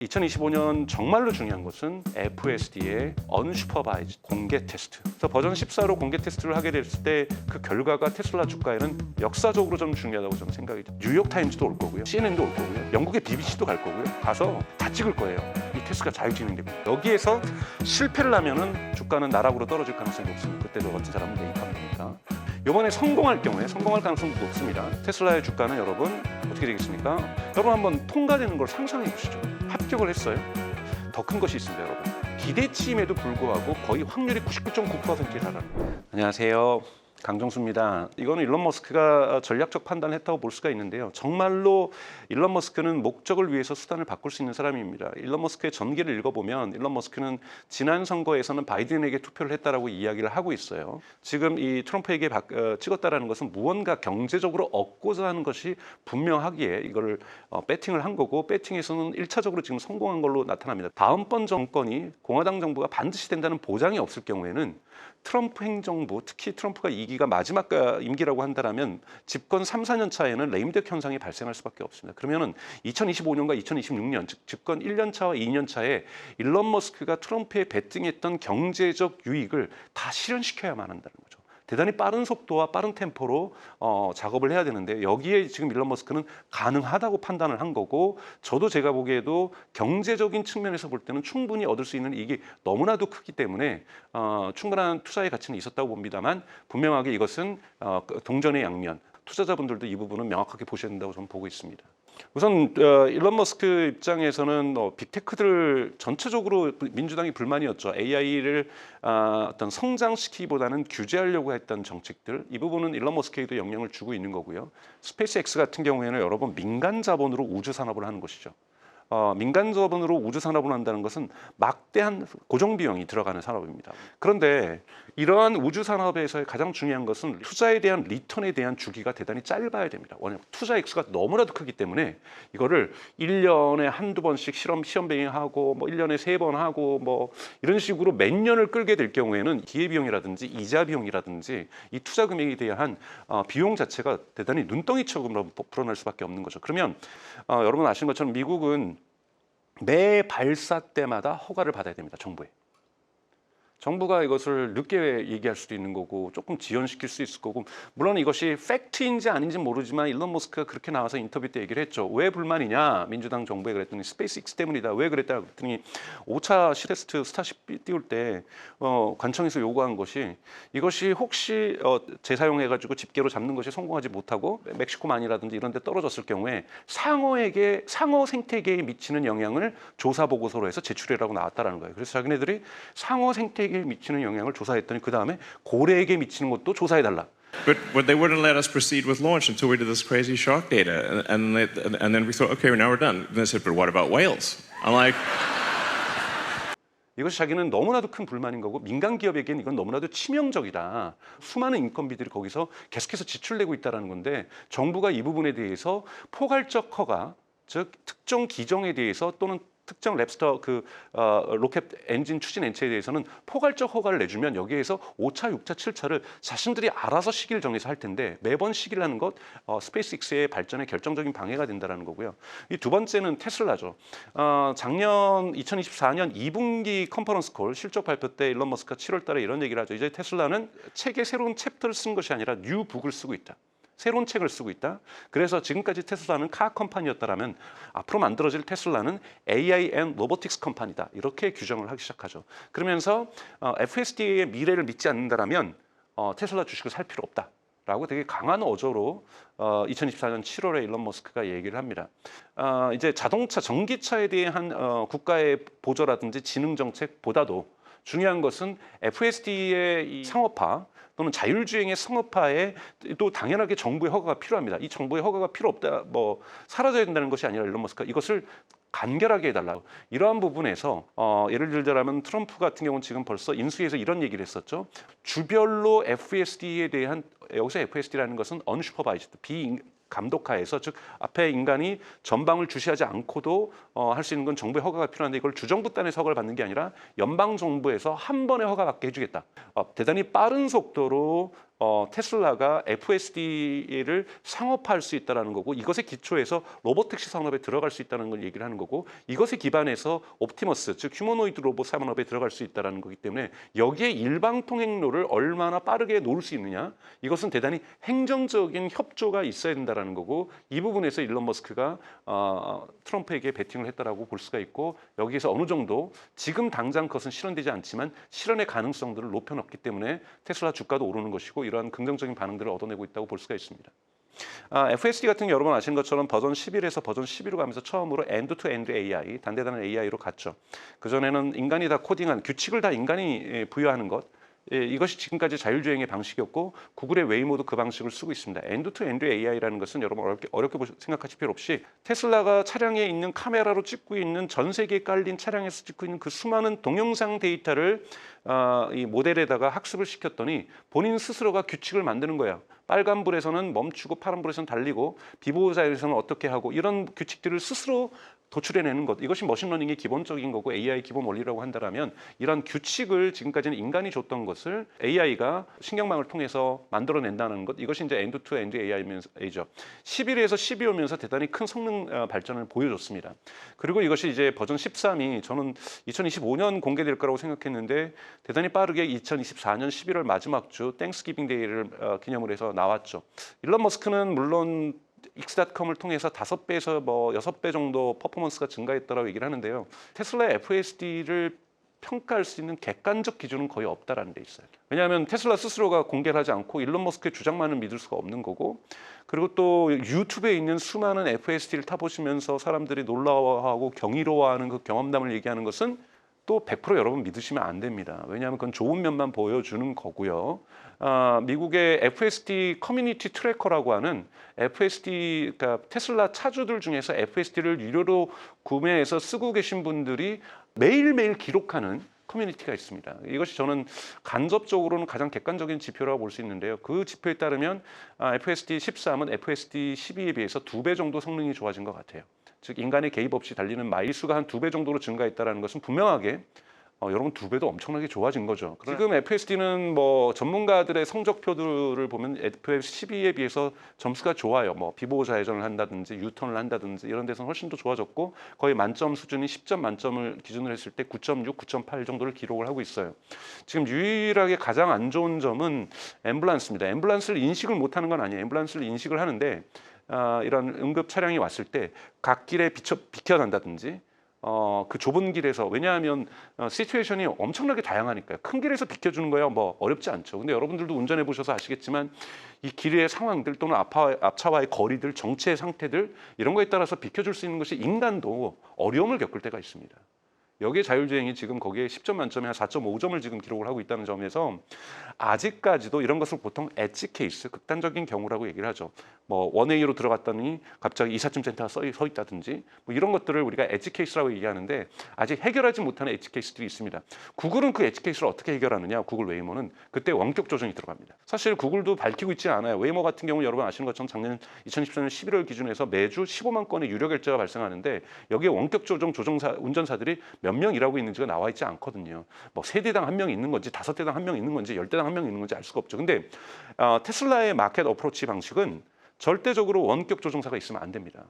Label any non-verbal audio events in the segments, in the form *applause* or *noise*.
2025년 정말로 중요한 것은 FSD의 언슈퍼바이즈 공개 테스트. 그래서 버전 14로 공개 테스트를 하게 됐을 때 그 결과가 테슬라 주가에는 역사적으로 좀 중요하다고 저는 생각이 돼요. 뉴욕 타임즈도 올 거고요, CNN도 올 거고요, 영국의 BBC도 갈 거고요. 가서 다 찍을 거예요. 이 테스트가 잘 진행됩니다. 여기에서 실패를 하면은 주가는 나락으로 떨어질 가능성이 높습니다. 그때 저 같은 사람은 매입하면 되니까. 이번에 성공할 경우에 성공할 가능성도 높습니다. 테슬라의 주가는 여러분 어떻게 되겠습니까? 여러분 한번 통과되는 걸 상상해 보시죠. 합격을 했어요. 더 큰 것이 있습니다, 여러분. 기대치임에도 불구하고 거의 확률이 99.9%에 달합니다. 안녕하세요. 강정수입니다. 이거는 일론 머스크가 전략적 판단을 했다고 볼 수가 있는데요. 정말로 일론 머스크는 목적을 위해서 수단을 바꿀 수 있는 사람입니다. 일론 머스크의 전기를 읽어보면 일론 머스크는 지난 선거에서는 바이든에게 투표를 했다라고 이야기를 하고 있어요. 지금 이 트럼프에게 바, 어, 찍었다라는 것은 무언가 경제적으로 얻고자 하는 것이 분명하기에 이거를 어, 배팅을 한 거고 배팅에서는 일차적으로 지금 성공한 걸로 나타납니다. 다음번 정권이 공화당 정부가 반드시 된다는 보장이 없을 경우에는 트럼프 행정부 특히 트럼프가 2기가 마지막 임기라고 한다면 집권 3, 4년 차에는 레임덕 현상이 발생할 수밖에 없습니다. 그러면은 2025년과 2026년 즉 집권 1년 차와 2년 차에 일론 머스크가 트럼프에 베팅했던 경제적 유익을 다 실현시켜야만 한다는 거죠. 대단히 빠른 속도와 빠른 템포로 어, 작업을 해야 되는데 여기에 지금 일론 머스크는 가능하다고 판단을 한 거고 저도 제가 보기에도 경제적인 측면에서 볼 때는 충분히 얻을 수 있는 이익이 너무나도 크기 때문에 어, 충분한 투자의 가치는 있었다고 봅니다만 분명하게 이것은 어, 동전의 양면 투자자분들도 이 부분은 명확하게 보셔야 된다고 저는 보고 있습니다. 우선 어, 일론 머스크 입장에서는 어, 빅테크들 전체적으로 민주당이 불만이었죠. AI를 아, 어떤 성장시키기보다는 규제하려고 했던 정책들 이 부분은 일론 머스크에도 영향을 주고 있는 거고요. 스페이스X 같은 경우에는 여러분 민간 자본으로 우주 산업을 하는 것이죠. 어, 민간 자본으로 우주 산업을 한다는 것은 막대한 고정 비용이 들어가는 산업입니다. 그런데 이러한 우주 산업에서의 가장 중요한 것은 투자에 대한 리턴에 대한 주기가 대단히 짧아야 됩니다. 왜냐하면 투자 액수가 너무나도 크기 때문에 이거를 1년에 한두 번씩 실험 시험 배행하고 뭐 1년에 세 번 하고 뭐 이런 식으로 몇 년을 끌게 될 경우에는 기회 비용이라든지 이자 비용이라든지 이 투자 금액에 대한 어, 비용 자체가 대단히 눈덩이처럼 불어날 수밖에 없는 거죠. 그러면 어, 여러분 아시는 것처럼 미국은 매 발사 때마다 허가를 받아야 됩니다. 정부에. 정부가 이것을 늦게 얘기할 수도 있는 거고 조금 지연시킬 수 있을 거고 물론 이것이 팩트인지 아닌지 모르지만 일론 머스크가 그렇게 나와서 인터뷰 때 얘기를 했죠. 왜 불만이냐? 민주당 정부에 그랬더니 스페이스X 때문이다. 왜 그랬다? 그랬더니 5차 시레스트 스타쉽 띄울 때 어, 관청에서 요구한 것이 이것이 혹시 어, 재사용해 가지고 집게로 잡는 것이 성공하지 못하고 멕시코만이라든지 이런 데 떨어졌을 경우에 상어에게 상어 생태계에 미치는 영향을 조사 보고서로 해서 제출해라고 나왔다라는 거예요. 그래서 자기네들이 상어 생태 계에 미치는 영향을 조사했더니 그 다음에 고래에게 미치는 것도 조사해 달라. But, but they wouldn't let us proceed with launch until we did this crazy shark data. And, and, they, and then we thought, okay, now we're done. And they said, but what about whales? I'm like, 이것이 자기는 너무나도 큰 불만인 거고 민간 기업에게는 이건 너무나도 치명적이다. 수많은 인건비들이 거기서 계속해서 지출되고 있다라는 건데 정부가 이 부분에 대해서 포괄적 허가, 즉 특정 기종에 대해서 또는 특정 랩스터 그 어, 로켓 엔진 추진 엔체에 대해서는 포괄적 허가를 내주면 여기에서 5차, 6차, 7차를 자신들이 알아서 시기를 정해서 할 텐데 매번 시기를 하는 것 어, 스페이스X의 발전에 결정적인 방해가 된다라는 거고요. 이 두 번째는 테슬라죠. 어, 작년 2024년 2분기 컨퍼런스 콜 실적 발표 때 일론 머스크가 7월 달에 이런 얘기를 하죠. 이제 테슬라는 책에 새로운 챕터를 쓴 것이 아니라 뉴 북을 쓰고 있다. 새로운 책을 쓰고 있다. 그래서 지금까지 테슬라는 카 컴퍼니였다라면 앞으로 만들어질 테슬라는 AI and 로보틱스 컴퍼니다. 이렇게 규정을 하기 시작하죠. 그러면서 어, FSD의 미래를 믿지 않는다라면 어, 테슬라 주식을 살 필요 없다. 라고 되게 강한 어조로 어, 2024년 7월에 일론 머스크가 얘기를 합니다. 어, 이제 자동차, 전기차에 대한 어, 국가의 보조라든지 지능 정책보다도 중요한 것은 FSD의 이 상업화 또는 자율주행의 상업화에 또 당연하게 정부의 허가가 필요합니다. 이 정부의 허가가 필요 없다, 뭐 사라져야 된다는 것이 아니라 일론 머스크가 이것을 간결하게 해달라고 이러한 부분에서 어, 예를 들자면 트럼프 같은 경우는 지금 벌써 인수위에서 이런 얘기를 했었죠. 주별로 FSD에 대한 여기서 FSD라는 것은 unsupervised 비 감독하에서 즉 앞에 인간이 전방을 주시하지 않고도 어, 할 수 있는 건 정부의 허가가 필요한데 이걸 주정부 단에서 허가를 받는 게 아니라 연방 정부에서 한 번에 허가 받게 해주겠다. 어, 대단히 빠른 속도로 어, 테슬라가 FSD를 상업화할 수 있다는 거고 이것에 기초해서 로보택시 산업에 들어갈 수 있다는 걸 얘기를 하는 거고 이것에 기반해서 옵티머스 즉 휴머노이드 로봇 산업에 들어갈 수 있다는 거기 때문에 여기에 일방 통행로를 얼마나 빠르게 놓을 수 있느냐 이것은 대단히 행정적인 협조가 있어야 된다라는 거고 이 부분에서 일론 머스크가 어, 트럼프에게 베팅을 했다라고 볼 수가 있고 여기에서 어느 정도 지금 당장 그것은 실현되지 않지만 실현의 가능성들을 높여놨기 때문에 테슬라 주가도 오르는 것이고 이러한 긍정적인 반응들을 얻어내고 있다고 볼 수가 있습니다. 아, FSD 같은 게 여러분 아시는 것처럼 버전 11에서 버전 12로 가면서 처음으로 엔드 투 엔드 AI, 단대단한 AI로 갔죠. 그전에는 인간이 다 코딩한 규칙을 다 인간이 예, 부여하는 것 예, 이것이 지금까지 자율주행의 방식이었고 구글의 웨이모도 그 방식을 쓰고 있습니다. 엔드 투 엔드 AI라는 것은 여러분 어렵게, 어렵게 생각하실 필요 없이 테슬라가 차량에 있는 카메라로 찍고 있는 전 세계에 깔린 차량에서 찍고 있는 그 수많은 동영상 데이터를 어, 이 모델에다가 학습을 시켰더니 본인 스스로가 규칙을 만드는 거야. 빨간 불에서는 멈추고 파란 불에서는 달리고 비보호자에서는 어떻게 하고 이런 규칙들을 스스로 도출해내는 것 이것이 머신러닝의 기본적인 거고 AI 기본 원리라고 한다라면 이런 규칙을 지금까지는 인간이 줬던 것을 AI가 신경망을 통해서 만들어낸다는 것 이것이 이제 엔드 투 엔드 AI죠. 11에서 12 오면서 대단히 큰 성능 어, 발전을 보여줬습니다. 그리고 이것이 이제 버전 13이 저는 2025년 공개될 거라고 생각했는데 대단히 빠르게 2024년 11월 마지막 주 땡스기빙 데이를 어, 기념을 해서 나왔죠. 일론 머스크는 물론 익스닷컴을 통해서 다섯 배에서 뭐 여섯 배 정도 퍼포먼스가 증가했다라고 얘기를 하는데요. 테슬라의 FSD를 평가할 수 있는 객관적 기준은 거의 없다라는 데 있어요. 왜냐하면 테슬라 스스로가 공개를 하지 않고 일론 머스크의 주장만은 믿을 수가 없는 거고 그리고 또 유튜브에 있는 수많은 FSD를 타보시면서 사람들이 놀라워하고 경이로워하는 그 경험담을 얘기하는 것은 또 100% 여러분 믿으시면 안 됩니다. 왜냐하면 그건 좋은 면만 보여주는 거고요. 아, 미국의 FSD 커뮤니티 트래커라고 하는 FSD, 그러니까 테슬라 차주들 중에서 FSD를 유료로 구매해서 쓰고 계신 분들이 매일매일 기록하는 커뮤니티가 있습니다. 이것이 저는 간접적으로는 가장 객관적인 지표라고 볼 수 있는데요. 그 지표에 따르면 아, FSD 13은 FSD 12에 비해서 두 배 정도 성능이 좋아진 것 같아요. 즉 인간의 개입 없이 달리는 마일 수가 한 두 배 정도로 증가했다라는 것은 분명하게 어, 여러분 두 배도 엄청나게 좋아진 거죠. 지금 FSD는 뭐 전문가들의 성적표들을 보면 FS 12에 비해서 점수가 좋아요. 뭐 비보호 좌회전을 한다든지 유턴을 한다든지 이런 데서는 훨씬 더 좋아졌고 거의 만점 수준이 10점 만점을 기준으로 했을 때 9.6, 9.8 정도를 기록을 하고 있어요. 지금 유일하게 가장 안 좋은 점은 앰뷸런스입니다. 앰뷸런스를 인식을 못하는 건 아니에요. 앰뷸런스를 인식을 하는데 아, 이런 응급 차량이 왔을 때 갓길에 비쳐 비켜난다든지 어, 그 좁은 길에서 왜냐하면 어, 시츄에이션이 엄청나게 다양하니까요. 큰 길에서 비켜주는 거야 뭐 어렵지 않죠. 근데 여러분들도 운전해 보셔서 아시겠지만 이 길의 상황들 또는 앞화, 앞차와의 거리들, 정체의 상태들 이런 거에 따라서 비켜줄 수 있는 것이 인간도 어려움을 겪을 때가 있습니다. 여기에 자율주행이 지금 거기에 10점 만점에 한 4.5점을 지금 기록을 하고 있다는 점에서 아직까지도 이런 것을 보통 엣지 케이스, 극단적인 경우라고 얘기를 하죠. 뭐 원웨이로 들어갔더니 갑자기 이삿짐 센터가 써, 서 있다든지 뭐 이런 것들을 우리가 엣지 케이스라고 얘기하는데 아직 해결하지 못하는 엣지 케이스들이 있습니다. 구글은 그 엣지 케이스를 어떻게 해결하느냐? 구글 웨이모는 그때 원격 조정이 들어갑니다. 사실 구글도 밝히고 있지 않아요. 웨이모 같은 경우 여러분 아시는 것처럼 작년 2014년 11월 기준에서 매주 15만 건의 유료 결제가 발생하는데 여기에 원격 조정 조종사 운전사들이 몇명 일하고 있는지가 나와 있지 않거든요. 뭐 세대당 한 명 있는 건지 다섯 대당 한 명 있는 건지 열 대당 한 명 있는 건지 알 수가 없죠. 근데 어, 테슬라의 마켓 어프로치 방식은 절대적으로 원격 조종사가 있으면 안 됩니다.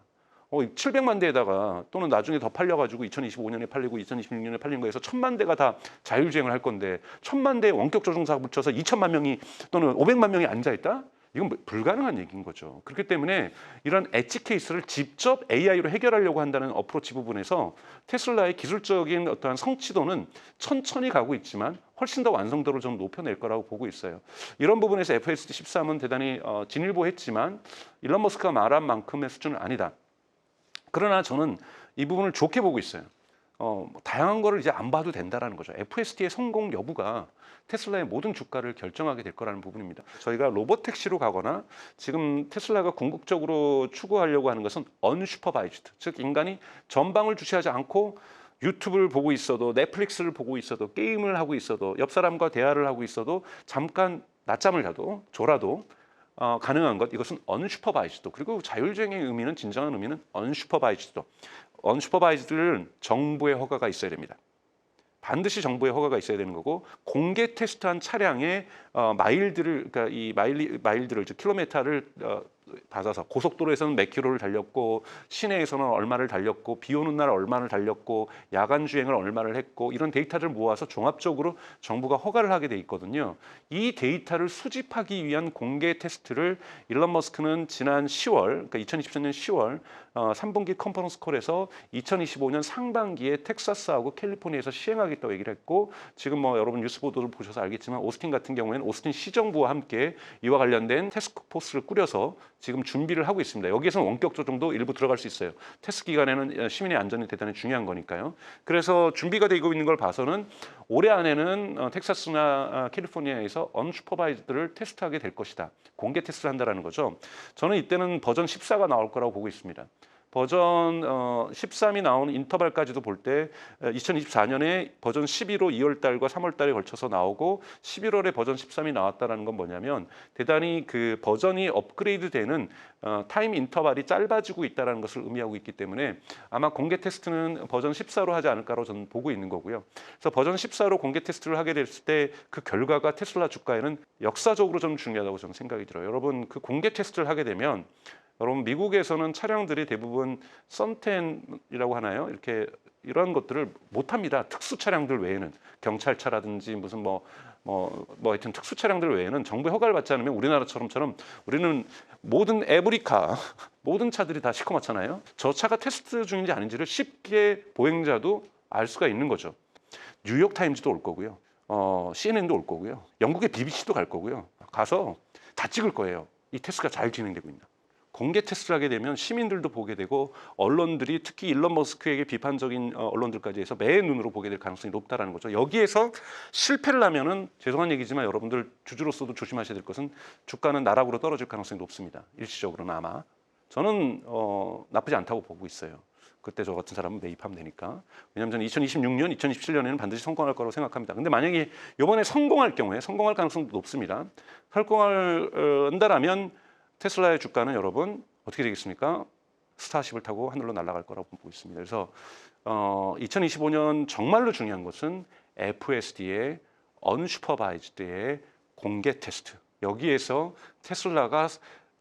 어, 700만 대에다가 또는 나중에 더 팔려가지고 2025년에 팔리고 2026년에 팔린 거에서 천만 대가 다 자율주행을 할 건데 천만 대에 원격 조종사가 붙여서 2천만 명이 또는 500만 명이 앉아 있다? 이건 뭐 불가능한 얘기인 거죠. 그렇기 때문에 이런 엣지 케이스를 직접 AI로 해결하려고 한다는 어프로치 부분에서 테슬라의 기술적인 어떠한 성취도는 천천히 가고 있지만 훨씬 더 완성도를 좀 높여낼 거라고 보고 있어요. 이런 부분에서 FSD 13은 대단히 어, 진일보했지만 일론 머스크가 말한 만큼의 수준은 아니다. 그러나 저는 이 부분을 좋게 보고 있어요. 어, 뭐 다양한 거를 이제 안 봐도 된다라는 거죠. FSD의 성공 여부가 테슬라의 모든 주가를 결정하게 될 거라는 부분입니다. 저희가 로봇 택시로 가거나 지금 테슬라가 궁극적으로 추구하려고 하는 것은 언슈퍼바이즈드, 즉 인간이 전방을 주시하지 않고 유튜브를 보고 있어도 넷플릭스를 보고 있어도 게임을 하고 있어도 옆 사람과 대화를 하고 있어도 잠깐 낮잠을 자도 졸아도 어, 가능한 것 이것은 언슈퍼바이즈도 그리고 자율주행의 의미는 진정한 의미는 언슈퍼바이즈도 언슈퍼바이즈들은 정부의 허가가 있어야 됩니다. 반드시 정부의 허가가 있어야 되는 거고 공개 테스트한 차량의 어, 마일들을 그러니까 이 마일 마일들을 즉 킬로미터를 어, 받아서 고속도로에서는 몇 킬로를 달렸고 시내에서는 얼마를 달렸고 비 오는 날 얼마를 달렸고 야간 주행을 얼마를 했고 이런 데이터를 모아서 종합적으로 정부가 허가를 하게 돼 있거든요. 이 데이터를 수집하기 위한 공개 테스트를 일론 머스크는 지난 10월 그러니까 2024년 10월 어, 3분기 컨퍼런스 콜에서 2025년 상반기에 텍사스하고 캘리포니아에서 시행하겠다고 얘기를 했고 지금 뭐 여러분 뉴스 보도를 보셔서 알겠지만 오스틴 같은 경우에는 오스틴 시정부와 함께 이와 관련된 테스크포스를 꾸려서 지금 준비를 하고 있습니다. 여기에서는 원격 조정도 일부 들어갈 수 있어요. 테스트 기간에는 시민의 안전이 대단히 중요한 거니까요. 그래서 준비가 되고 있는 걸 봐서는 올해 안에는 어, 텍사스나 아, 캘리포니아에서 언슈퍼바이즈드를 테스트하게 될 것이다. 공개 테스트를 한다라는 거죠. 저는 이때는 버전 14가 나올 거라고 보고 있습니다. 버전 어, 13이 나오는 인터벌까지도 볼 때 2024년에 버전 11로 2월 달과 3월 달에 걸쳐서 나오고 11월에 버전 13이 나왔다라는 건 뭐냐면 대단히 그 버전이 업그레이드 되는 어, 타임 인터벌이 짧아지고 있다라는 것을 의미하고 있기 때문에 아마 공개 테스트는 버전 14로 하지 않을까로 저는 보고 있는 거고요. 그래서 버전 14로 공개 테스트를 하게 됐을 때 그 결과가 테슬라 주가에는 역사적으로 좀 중요하다고 저는 생각이 들어요. 여러분 그 공개 테스트를 하게 되면 여러분 미국에서는 차량들이 대부분 썬텐이라고 하나요? 이렇게 이런 것들을 못 합니다. 특수 차량들 외에는 경찰차라든지 무슨 뭐 뭐, 뭐 하여튼 특수 차량들 외에는 정부의 허가를 받지 않으면 우리나라처럼처럼 우리는 모든 에브리카 *laughs* 모든 차들이 다 시커멓잖아요. 저 차가 테스트 중인지 아닌지를 쉽게 보행자도 알 수가 있는 거죠. 뉴욕 타임즈도 올 거고요. 어, CNN도 올 거고요. 영국의 BBC도 갈 거고요. 가서 다 찍을 거예요. 이 테스트가 잘 진행되고 있나. 공개 테스트를 하게 되면 시민들도 보게 되고 언론들이 특히 일론 머스크에게 비판적인 어, 언론들까지 해서 매 눈으로 보게 될 가능성이 높다라는 거죠. 여기에서 실패를 하면은 죄송한 얘기지만 여러분들 주주로서도 조심하셔야 될 것은 주가는 나락으로 떨어질 가능성이 높습니다. 일시적으로는 아마 저는 어, 나쁘지 않다고 보고 있어요. 그때 저 같은 사람은 매입하면 되니까. 왜냐하면 저는 2026년, 2027년에는 반드시 성공할 거라고 생각합니다. 근데 만약에 이번에 성공할 경우에 성공할 가능성도 높습니다. 성공한다라면 테슬라의 주가는 여러분 어떻게 되겠습니까? 스타쉽을 타고 하늘로 날아갈 거라고 보고 있습니다. 그래서 어, 2025년 정말로 중요한 것은 FSD의 언슈퍼바이즈드의 공개 테스트. 여기에서 테슬라가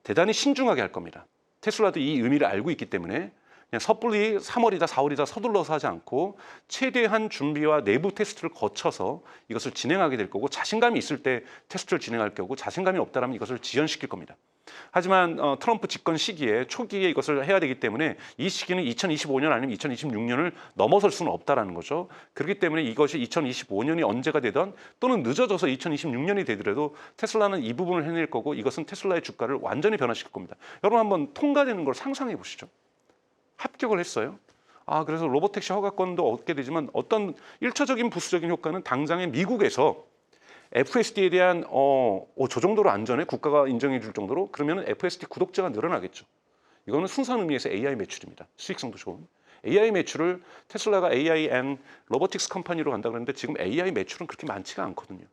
대단히 신중하게 할 겁니다. 테슬라도 이 의미를 알고 있기 때문에 그냥 섣불리 3월이다 4월이다 서둘러서 하지 않고 최대한 준비와 내부 테스트를 거쳐서 이것을 진행하게 될 거고 자신감이 있을 때 테스트를 진행할 거고 자신감이 없다면 이것을 지연시킬 겁니다. 하지만 어, 트럼프 집권 시기에 초기에 이것을 해야 되기 때문에 이 시기는 2025년 아니면 2026년을 넘어설 수는 없다라는 거죠. 그렇기 때문에 이것이 2025년이 언제가 되던 또는 늦어져서 2026년이 되더라도 테슬라는 이 부분을 해낼 거고 이것은 테슬라의 주가를 완전히 변화시킬 겁니다. 여러분 한번 통과되는 걸 상상해 보시죠. 합격을 했어요. 아, 그래서 로보택시 허가권도 얻게 되지만 어떤 일차적인 부수적인 효과는 당장에 미국에서 FSD에 대한 어, 어, 저 정도로 안전해 국가가 인정해 줄 정도로 그러면 FSD 구독자가 늘어나겠죠. 이거는 순수한 의미에서 AI 매출입니다. 수익성도 좋은. AI 매출을 테슬라가 AI&, 로보틱스 컴퍼니로 간다 그러는데 지금 AI 매출은 그렇게 많지가 않거든요.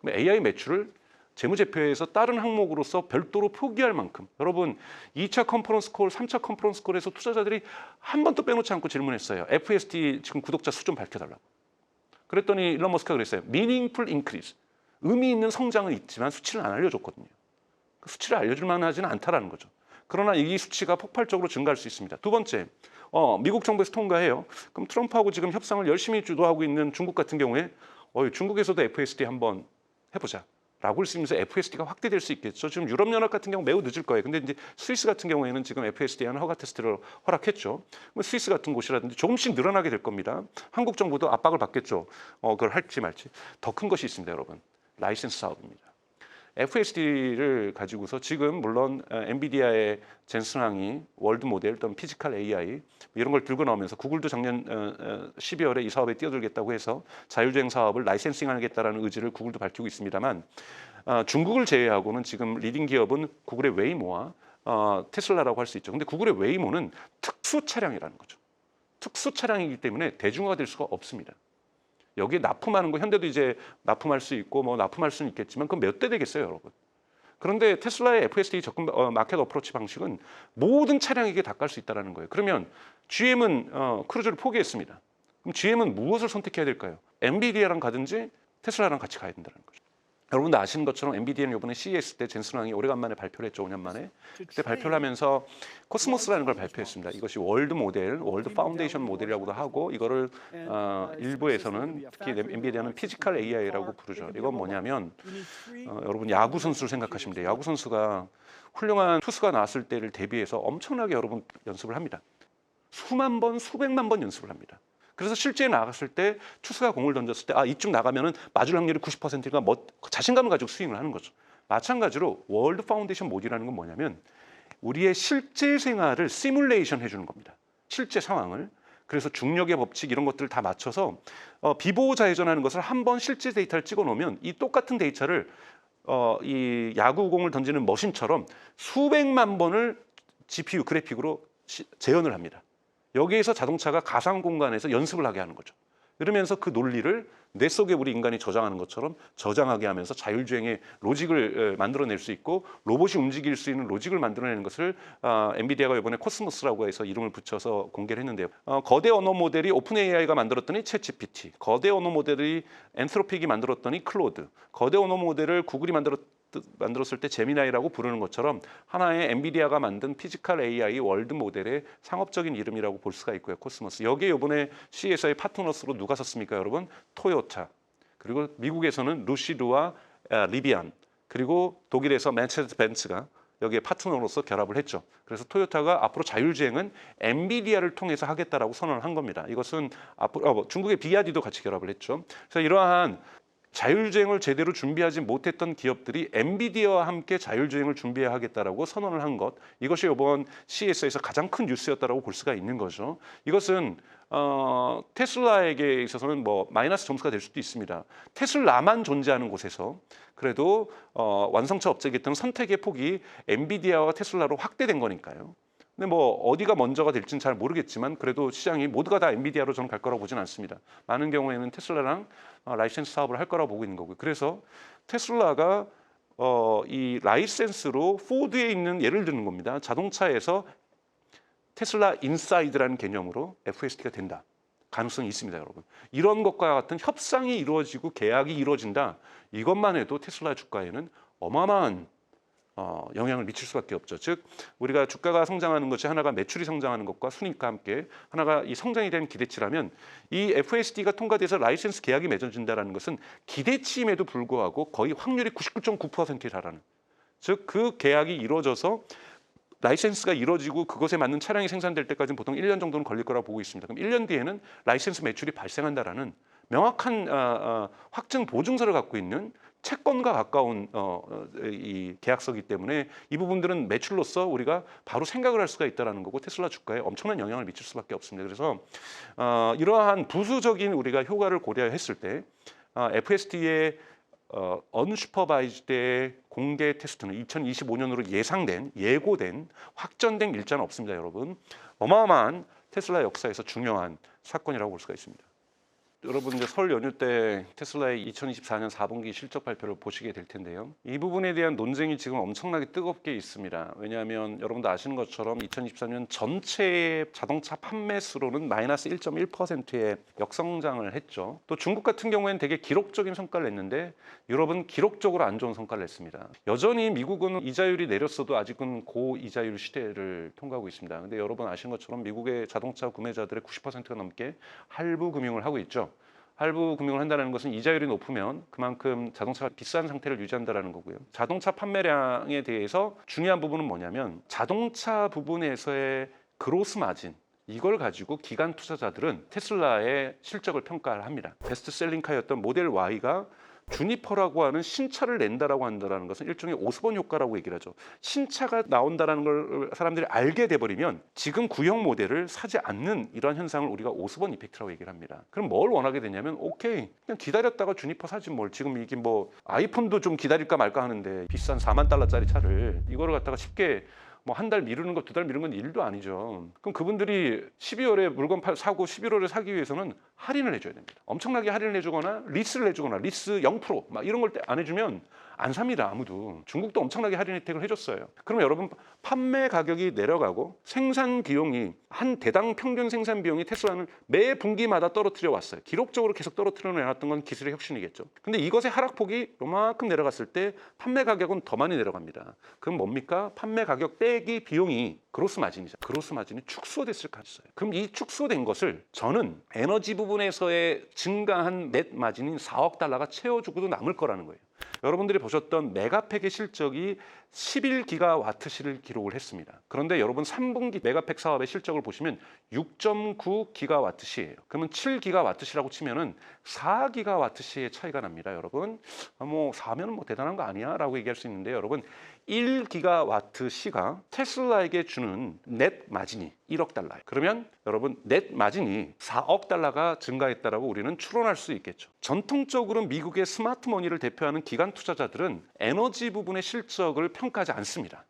그럼 AI 매출을 재무제표에서 다른 항목으로서 별도로 포기할 만큼 여러분 2차 컨퍼런스 콜, 3차 컨퍼런스 콜에서 투자자들이 한 번도 빼놓지 않고 질문했어요. FSD 지금 구독자 수 좀 밝혀달라고. 그랬더니 일론 머스크가 그랬어요. meaningful increase. 의미 있는 성장은 있지만 수치를 안 알려줬거든요. 그 수치를 알려줄 만하지는 않다라는 거죠. 그러나 이 수치가 폭발적으로 증가할 수 있습니다. 두 번째, 어, 미국 정부에서 통과해요. 그럼 트럼프하고 지금 협상을 열심히 주도하고 있는 중국 같은 경우에 어, 중국에서도 FSD 한번 해보자. 라고 쓰면서 FSD가 확대될 수 있겠죠. 지금 유럽연합 같은 경우 매우 늦을 거예요. 근데 이제 스위스 같은 경우에는 지금 FSD하는 허가 테스트를 허락했죠. 스위스 같은 곳이라든지 조금씩 늘어나게 될 겁니다. 한국 정부도 압박을 받겠죠. 어, 그걸 할지 말지. 더 큰 것이 있습니다, 여러분. 라이센스 사업입니다. FSD를 가지고서 지금 물론 어, 엔비디아의 젠슨 항이 월드 모델 또는 피지컬 AI 이런 걸 들고 나오면서 구글도 작년 어, 어, 12월에 이 사업에 뛰어들겠다고 해서 자율주행 사업을 라이센싱하겠다라는 의지를 구글도 밝히고 있습니다만 어, 중국을 제외하고는 지금 리딩 기업은 구글의 웨이모와 어, 테슬라라고 할 수 있죠. 근데 구글의 웨이모는 특수 차량이라는 거죠. 특수 차량이기 때문에 대중화가 될 수가 없습니다. 여기에 납품하는 거 현대도 이제 납품할 수 있고 뭐 납품할 수는 있겠지만 그건 몇 대 되겠어요, 여러분. 그런데 테슬라의 FSD 접근 어, 마켓 어프로치 방식은 모든 차량에게 다 깔 수 있다라는 거예요. 그러면 GM은 어, 크루즈를 포기했습니다. 그럼 GM은 무엇을 선택해야 될까요? 엔비디아랑 가든지 테슬라랑 같이 가야 된다는 거죠. 여러분들 아시는 것처럼 엔비디아는 이번에 CES 때 젠슨 왕이 오래간만에 발표를 했죠. 5년 만에. 그때 발표를 하면서 코스모스라는 걸 발표했습니다. 이것이 월드 모델, 월드 파운데이션 모델이라고도 하고 이거를 어, 일부에서는 특히 엔비디아는 피지컬 AI라고 부르죠. 이건 뭐냐면 어, 여러분 야구 선수를 생각하시면 돼요. 야구 선수가 훌륭한 투수가 나왔을 때를 대비해서 엄청나게 여러분 연습을 합니다. 수만 번, 수백만 번 연습을 합니다. 그래서 실제 나갔을 때 투수가 공을 던졌을 때 아 이쪽 나가면은 맞을 확률이 90%가 뭐 자신감을 가지고 스윙을 하는 거죠. 마찬가지로 월드 파운데이션 모듈이라는 건 뭐냐면 우리의 실제 생활을 시뮬레이션 해주는 겁니다. 실제 상황을. 그래서 중력의 법칙 이런 것들을 다 맞춰서 어, 비보호 회전하는 것을 한번 실제 데이터를 찍어 놓으면 이 똑같은 데이터를 어, 이 야구공을 던지는 머신처럼 수백만 번을 GPU 그래픽으로 시- 재현을 합니다. 여기에서 자동차가 가상 공간에서 연습을 하게 하는 거죠. 그러면서 그 논리를 뇌 속에 우리 인간이 저장하는 것처럼 저장하게 하면서 자율주행의 로직을 에, 만들어낼 수 있고 로봇이 움직일 수 있는 로직을 만들어내는 것을 아, 엔비디아가 이번에 코스모스라고 해서 이름을 붙여서 공개를 했는데요. 어, 거대 언어 모델이 오픈 AI가 만들었더니 챗GPT, 거대 언어 모델이 엔트로픽이 만들었더니 클로드, 거대 언어 모델을 구글이 만들었 만들었을 때 제미나이라고 부르는 것처럼 하나의 엔비디아가 만든 피지컬 AI 월드 모델의 상업적인 이름이라고 볼 수가 있고요. 코스모스. 여기에 이번에 CES의 파트너스로 누가 섰습니까, 여러분? 토요타. 그리고 미국에서는 루시드와 아, 리비안. 그리고 독일에서 맨체스터 벤츠가 여기에 파트너로서 결합을 했죠. 그래서 토요타가 앞으로 자율주행은 엔비디아를 통해서 하겠다라고 선언을 한 겁니다. 이것은 앞으로 어, 뭐 중국의 비아디도 같이 결합을 했죠. 그래서 이러한 자율주행을 제대로 준비하지 못했던 기업들이 엔비디아와 함께 자율주행을 준비해야 하겠다라고 선언을 한 것 이것이 이번 CES에서 가장 큰 뉴스였다라고 볼 수가 있는 거죠. 이것은 어, 테슬라에게 있어서는 뭐 마이너스 점수가 될 수도 있습니다. 테슬라만 존재하는 곳에서 그래도 어, 완성차 업체겠던 선택의 폭이 엔비디아와 테슬라로 확대된 거니까요. 근데 뭐 어디가 먼저가 될지는 잘 모르겠지만 그래도 시장이 모두가 다 엔비디아로 저는 갈 거라고 보진 않습니다. 많은 경우에는 테슬라랑 어, 라이센스 사업을 할 거라고 보고 있는 거고요. 그래서 테슬라가 어, 이 라이센스로 포드에 있는 예를 드는 겁니다. 자동차에서 테슬라 인사이드라는 개념으로 FSD가 된다. 가능성이 있습니다, 여러분. 이런 것과 같은 협상이 이루어지고 계약이 이루어진다. 이것만 해도 테슬라 주가에는 어마어마한 어, 영향을 미칠 수밖에 없죠. 즉 우리가 주가가 성장하는 것이 하나가 매출이 성장하는 것과 순이익과 함께 하나가 이 성장이 된 기대치라면 이 FSD가 통과돼서 라이센스 계약이 맺어진다라는 것은 기대치임에도 불구하고 거의 확률이 99.9%에 달하는 즉 그 계약이 이루어져서 라이센스가 이루어지고 그것에 맞는 차량이 생산될 때까지는 보통 1년 정도는 걸릴 거라고 보고 있습니다. 그럼 1년 뒤에는 라이센스 매출이 발생한다라는 명확한 어, 어, 확증 보증서를 갖고 있는 채권과 가까운 어, 어, 이 계약서기 때문에 이 부분들은 매출로서 우리가 바로 생각을 할 수가 있다라는 거고 테슬라 주가에 엄청난 영향을 미칠 수밖에 없습니다. 그래서 어, 이러한 부수적인 우리가 효과를 고려했을 때 어, FSD의 어, 언슈퍼바이즈드의 공개 테스트는 2025년으로 예상된 예고된 확정된 일자는 없습니다, 여러분. 어마어마한 테슬라 역사에서 중요한 사건이라고 볼 수가 있습니다. 여러분 이제 설 연휴 때 테슬라의 2024년 4분기 실적 발표를 보시게 될 텐데요. 이 부분에 대한 논쟁이 지금 엄청나게 뜨겁게 있습니다. 왜냐하면 여러분도 아시는 것처럼 2024년 전체 자동차 판매 수로는 마이너스 1.1%의 역성장을 했죠. 또 중국 같은 경우에는 되게 기록적인 성과를 냈는데 유럽은 기록적으로 안 좋은 성과를 냈습니다. 여전히 미국은 이자율이 내렸어도 아직은 고이자율 시대를 통과하고 있습니다. 근데 여러분 아시는 것처럼 미국의 자동차 구매자들의 90%가 넘게 할부 금융을 하고 있죠. 할부 금융을 한다는 것은 이자율이 높으면 그만큼 자동차가 비싼 상태를 유지한다는 거고요. 자동차 판매량에 대해서 중요한 부분은 뭐냐면 자동차 부분에서의 그로스 마진 이걸 가지고 기관 투자자들은 테슬라의 실적을 평가를 합니다. 베스트셀링카였던 모델 Y가 주니퍼라고 하는 신차를 낸다라고 한다는 것은 일종의 오스본 효과라고 얘기를 하죠. 신차가 나온다라는 걸 사람들이 알게 돼버리면 지금 구형 모델을 사지 않는 이러한 현상을 우리가 오스본 이펙트라고 얘기를 합니다. 그럼 뭘 원하게 되냐면 오케이 그냥 기다렸다가 주니퍼 사지 뭘 지금 이게 뭐 아이폰도 좀 기다릴까 말까 하는데 비싼 4만 달러짜리 차를 이거를 갖다가 쉽게 뭐 한 달 미루는 것두달 미루는 건 일도 아니죠. 그럼 그분들이 12월에 물건 팔, 사고 11월에 사기 위해서는 할인을 해줘야 됩니다. 엄청나게 할인을 해주거나 리스를 해주거나 리스 0%막 이런 걸 안 해주면 안 삽니다 아무도. 중국도 엄청나게 할인 혜택을 해줬어요. 그러면 여러분 판매 가격이 내려가고 생산 비용이 한 대당 평균 생산 비용이 테슬라는 매 분기마다 떨어뜨려 왔어요. 기록적으로 계속 떨어뜨려 내놨던 건 기술의 혁신이겠죠. 근데 이것의 하락폭이 요만큼 내려갔을 때 판매 가격은 더 많이 내려갑니다. 그럼 뭡니까? 판매 가격 빼기 비용이 그로스 마진이죠. 그로스 마진이 축소됐을 가능성이 있어요. 그럼 이 축소된 것을 저는 에너지 부분에서의 증가한 넷 마진인 4억 달러가 채워주고도 남을 거라는 거예요. 여러분들이 보셨던 메가팩의 실적이 11기가와트시를 기록을 했습니다. 그런데 여러분 3분기 메가팩 사업의 실적을 보시면 6.9기가와트시예요. 그러면 7기가와트시라고 치면은 4기가와트시의 차이가 납니다, 여러분. 아, 뭐 4면은 뭐 대단한 거 아니야라고 얘기할 수 있는데 여러분 1기가와트시가 테슬라에게 주는 넷 마진이 1억 달러예요. 그러면 여러분 넷 마진이 4억 달러가 증가했다라고 우리는 추론할 수 있겠죠. 전통적으로 미국의 스마트머니를 대표하는 기관 투자자들은 에너지 부분의 실적을 평가하지 않습니다.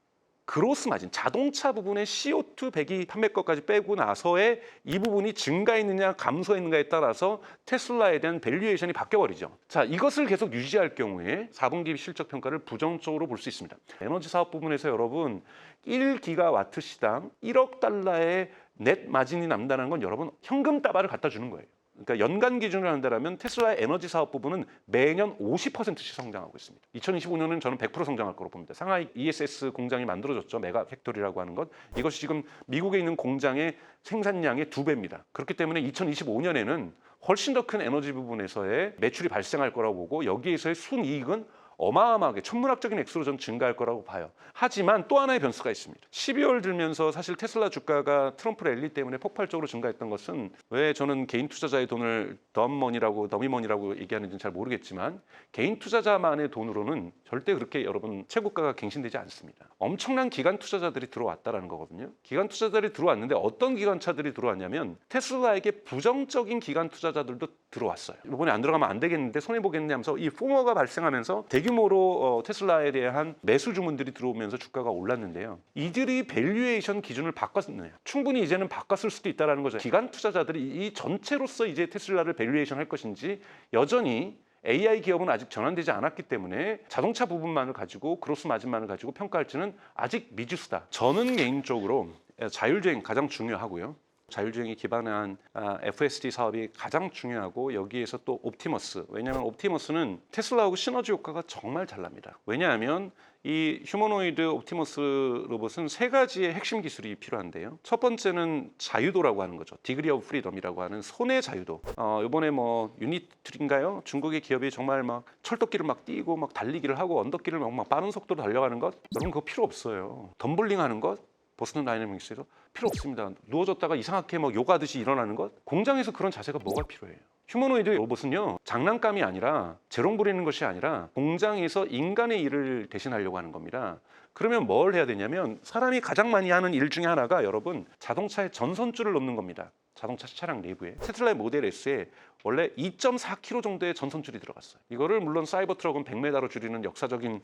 그로스 마진, 자동차 부분의 CO2 배기 판매거까지 빼고 나서의 이 부분이 증가했느냐 감소했는가에 따라서 테슬라에 대한 밸류에이션이 바뀌어버리죠. 자, 이것을 계속 유지할 경우에 4분기 실적 평가를 부정적으로 볼 수 있습니다. 에너지 사업 부분에서 여러분 1기가와트 시당 1억 달러의 넷 마진이 남다는 건 여러분 현금 따발을 갖다 주는 거예요. 그러니까 연간 기준으로 한다면 테슬라의 에너지 사업 부분은 매년 50%씩 성장하고 있습니다. 2025년은 저는 100% 성장할 거로 봅니다. 상하이 ESS 공장이 만들어졌죠. 메가 팩토리라고 하는 것. 이것이 지금 미국에 있는 공장의 생산량의 두 배입니다. 그렇기 때문에 2025년에는 훨씬 더 큰 에너지 부분에서의 매출이 발생할 거라고 보고 여기에서의 순이익은 어마어마하게 천문학적인 액수로 전 증가할 거라고 봐요. 하지만 또 하나의 변수가 있습니다. 12월 들면서 사실 테슬라 주가가 트럼프 랠리 때문에 폭발적으로 증가했던 것은 왜 저는 개인 투자자의 돈을 덤머니라고 더미머니라고 얘기하는지는 잘 모르겠지만 개인 투자자만의 돈으로는 절대 그렇게 여러분 최고가가 갱신되지 않습니다. 엄청난 기관 투자자들이 들어왔다라는 거거든요. 기관 투자자들이 들어왔는데 어떤 기관차들이 들어왔냐면 테슬라에게 부정적인 기관 투자자들도 들어왔어요. 이번에 안 들어가면 안 되겠는데 손해 보겠네 하면서 이 포머가 발생하면서 대규모로 어, 테슬라에 대한 매수 주문들이 들어오면서 주가가 올랐는데요. 이들이 밸류에이션 기준을 바꿨네요. 충분히 이제는 바꿨을 수도 있다라는 거죠. 기관 투자자들이 이 전체로서 이제 테슬라를 밸류에이션 할 것인지 여전히 AI 기업은 아직 전환되지 않았기 때문에 자동차 부분만을 가지고 그로스 마진만을 가지고 평가할지는 아직 미지수다. 저는 개인적으로 자율주행 가장 중요하고요. 자율주행이 기반한 아, FSD 사업이 가장 중요하고 여기에서 또 옵티머스 왜냐하면 옵티머스는 테슬라하고 시너지 효과가 정말 잘 납니다 왜냐하면 이 휴머노이드 옵티머스 로봇은 세 가지의 핵심 기술이 필요한데요. 첫 번째는 자유도라고 하는 거죠. 디그리 오브 프리덤이라고 하는 손의 자유도. 어, 이번에 뭐 유니트인가요? 중국의 기업이 정말 막 철도길을 막 뛰고 막 달리기를 하고 언덕길을 막, 막 빠른 속도로 달려가는 것? 여러분 그거 필요 없어요. 덤블링 하는 것? 보스턴 다이내믹스에서 필요 없습니다. 누워졌다가 이상하게 막 요가듯이 일어나는 것? 공장에서 그런 자세가 뭐가 필요해요? 휴머노이드 로봇은요 장난감이 아니라 재롱 부리는 것이 아니라 공장에서 인간의 일을 대신하려고 하는 겁니다. 그러면 뭘 해야 되냐면 사람이 가장 많이 하는 일 중에 하나가 여러분 자동차의 전선줄을 놓는 겁니다. 자동차 차량 내부에 테슬라의 모델 S에 원래 2.4km 정도의 전선줄이 들어갔어요. 이거를 물론 사이버 트럭은 100m로 줄이는 역사적인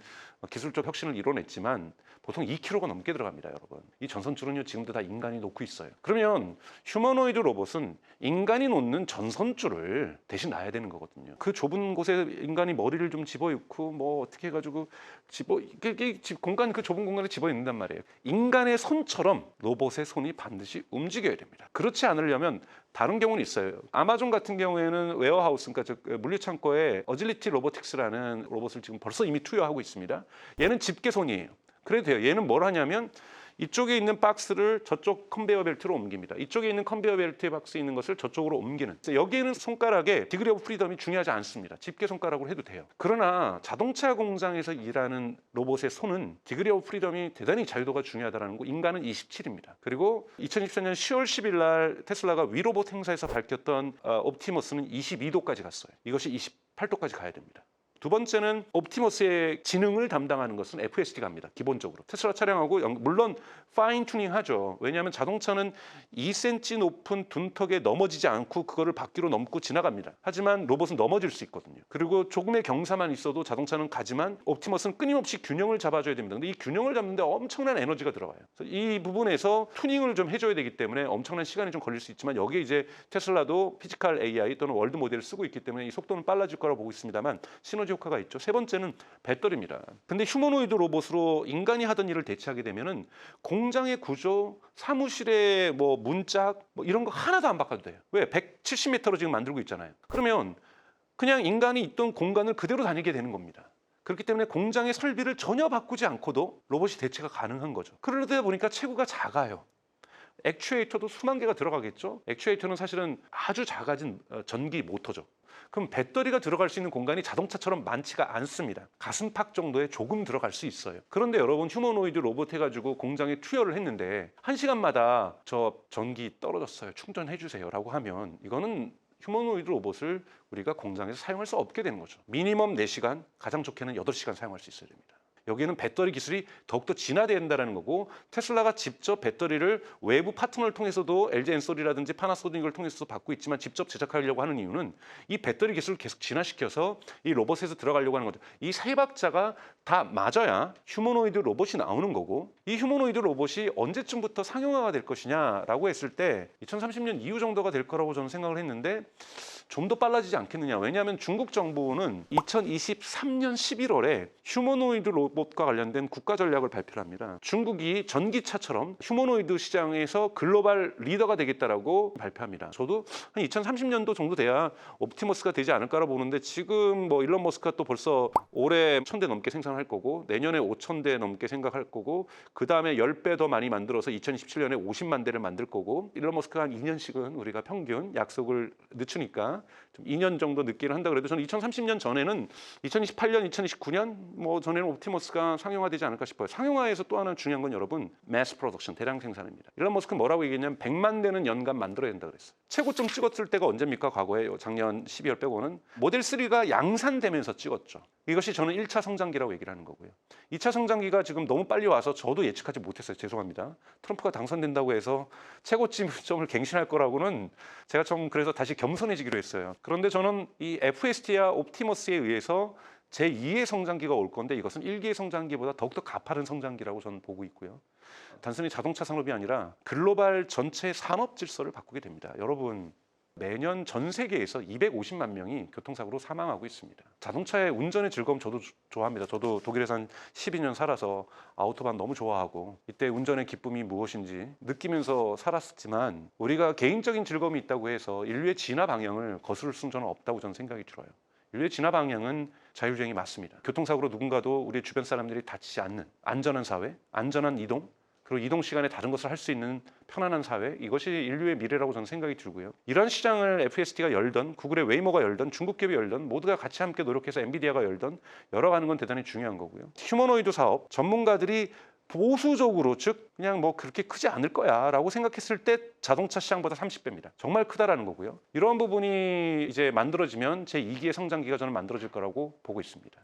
기술적 혁신을 이뤄냈지만 보통 2km가 넘게 들어갑니다, 여러분. 이 전선줄은요 지금도 다 인간이 놓고 있어요. 그러면 휴머노이드 로봇은 인간이 놓는 전선줄을 대신 놔야 되는 거거든요. 그 좁은 곳에 인간이 머리를 좀 집어넣고 뭐 어떻게 해가지고 집어 이게, 이게 집- 공간 그 좁은 공간에 집어넣는단 말이에요. 인간의 손처럼 로봇의 손이 반드시 움직여야 됩니다. 그렇지 않으려면 다른 경우는 있어요. 아마존 같은 경우에는 웨어하우스, 그러니까 저 물류창고에 어질리티 로보틱스라는 로봇을 지금 벌써 이미 투여하고 있습니다. 얘는 집게손이에요. 그래도 돼요. 얘는 뭘 하냐면 이쪽에 있는 박스를 저쪽 컨베이어 벨트로 옮깁니다. 이쪽에 있는 컨베이어 벨트에 박스에 있는 것을 저쪽으로 옮기는. 여기에는 손가락에 디그리 오브 프리덤이 중요하지 않습니다. 집게 손가락으로 해도 돼요. 그러나 자동차 공장에서 일하는 로봇의 손은 디그리 오브 프리덤이 대단히 자유도가 중요하다는 거. 인간은 27입니다. 그리고 2024년 10월 10일 날 테슬라가 위로봇 행사에서 밝혔던 어, 옵티머스는 22도까지 갔어요. 이것이 28도까지 가야 됩니다. 두 번째는 옵티머스의 지능을 담당하는 것은 FSD가 합니다. 기본적으로 테슬라 차량하고 연- 물론 파인 튜닝하죠. 왜냐하면 자동차는 2cm 높은 둔턱에 넘어지지 않고 그거를 바퀴로 넘고 지나갑니다. 하지만 로봇은 넘어질 수 있거든요. 그리고 조금의 경사만 있어도 자동차는 가지만 옵티머스는 끊임없이 균형을 잡아줘야 됩니다. 근데 이 균형을 잡는데 엄청난 에너지가 들어가요. 이 부분에서 튜닝을 좀 해줘야 되기 때문에 엄청난 시간이 좀 걸릴 수 있지만 여기에 이제 테슬라도 피지컬 AI 또는 월드 모델을 쓰고 있기 때문에 이 속도는 빨라질 거라고 보고 있습니다만 시너지 효과가 있죠. 세 번째는 배터리입니다. 근데 휴머노이드 로봇으로 인간이 하던 일을 대체하게 되면은 공장의 구조, 사무실의 뭐 문짝 뭐 이런 거 하나도 안 바꿔도 돼요. 왜? 170m로 지금 만들고 있잖아요. 그러면 그냥 인간이 있던 공간을 그대로 다니게 되는 겁니다. 그렇기 때문에 공장의 설비를 전혀 바꾸지 않고도 로봇이 대체가 가능한 거죠. 그러다 보니까 체구가 작아요. 액추에이터도 수만 개가 들어가겠죠. 액추에이터는 사실은 아주 작아진 어, 전기 모터죠. 그럼 배터리가 들어갈 수 있는 공간이 자동차처럼 많지가 않습니다. 가슴팍 정도에 조금 들어갈 수 있어요. 그런데 여러분 휴머노이드 로봇 해가지고 공장에 투여를 했는데 한 시간마다 저 전기 떨어졌어요. 충전해 주세요라고 하면 이거는 휴머노이드 로봇을 우리가 공장에서 사용할 수 없게 되는 거죠. 미니멈 4시간, 가장 좋게는 8시간 사용할 수 있어야 됩니다. 여기에는 배터리 기술이 더욱더 진화돼야 된다는 거고 테슬라가 직접 배터리를 외부 파트너를 통해서도 LG 엔솔이라든지 파나소닉을 통해서 받고 있지만 직접 제작하려고 하는 이유는 이 배터리 기술을 계속 진화시켜서 이 로봇에서 들어가려고 하는 거죠. 이 세 박자가 다 맞아야 휴머노이드 로봇이 나오는 거고 이 휴머노이드 로봇이 언제쯤부터 상용화가 될 것이냐라고 했을 때 2030년 이후 정도가 될 거라고 저는 생각을 했는데 좀 더 빨라지지 않겠느냐. 왜냐하면 중국 정부는 2023년 11월에 휴머노이드 로봇과 관련된 국가 전략을 발표를 합니다. 중국이 전기차처럼 휴머노이드 시장에서 글로벌 리더가 되겠다라고 발표합니다. 저도 한 2030년도 정도 돼야 옵티머스가 되지 않을까라 보는데 지금 뭐 일론 머스크가 또 벌써 올해 1000대 넘게 생산할 거고 내년에 5000대 넘게 생각할 거고 그 다음에 10배 더 많이 만들어서 2027년에 50만 대를 만들 거고 일론 머스크가 한 2년씩은 우리가 평균 약속을 늦추니까 좀 2년 정도 늦기를 한다 그래도 저는 2030년 전에는 2028년, 2029년 뭐 전에는 옵티머스가 상용화되지 않을까 싶어요. 상용화에서 또 하나 중요한 건 여러분 매스 프로덕션 대량 생산입니다. 일론 머스크 뭐라고 얘기했냐면 100만 대는 연간 만들어야 된다 그랬어요. 최고점 찍었을 때가 언제입니까? 과거에 작년 12월 빼고는 모델 3가 양산되면서 찍었죠. 이것이 저는 1차 성장기라고 얘기를 하는 거고요. 2차 성장기가 지금 너무 빨리 와서 저도 예측하지 못했어요. 죄송합니다. 트럼프가 당선된다고 해서 최고점을 *laughs* 갱신할 거라고는 제가 좀 그래서 다시 겸손해지기로 했어요. 그런데 저는 이 FST와 옵티머스에 의해서 제 2의 성장기가 올 건데 이것은 1기의 성장기보다 더욱더 가파른 성장기라고 저는 보고 있고요. 단순히 자동차 산업이 아니라 글로벌 전체 산업 질서를 바꾸게 됩니다. 여러분 매년 전 세계에서 250만 명이 교통사고로 사망하고 있습니다. 자동차의 운전의 즐거움 저도 주- 좋아합니다. 저도 독일에서 한 12년 살아서 아우토반 너무 좋아하고 이때 운전의 기쁨이 무엇인지 느끼면서 살았지만 우리가 개인적인 즐거움이 있다고 해서 인류의 진화 방향을 거스를 수는 저는 없다고 저는 생각이 들어요. 인류의 진화 방향은 자율주행이 맞습니다. 교통사고로 누군가도 우리 주변 사람들이 다치지 않는 안전한 사회, 안전한 이동, 그리고 이동 시간에 다른 것을 할 수 있는 편안한 사회 이것이 인류의 미래라고 저는 생각이 들고요. 이런 시장을 FSD가 열던 구글의 웨이모가 열던 중국 기업이 열던 모두가 같이 함께 노력해서 엔비디아가 열던 열어가는 건 대단히 중요한 거고요. 휴머노이드 사업 전문가들이 보수적으로 즉 그냥 뭐 그렇게 크지 않을 거야라고 생각했을 때 자동차 시장보다 30배입니다. 정말 크다라는 거고요. 이러한 부분이 이제 만들어지면 제 2기의 성장기가 저는 만들어질 거라고 보고 있습니다.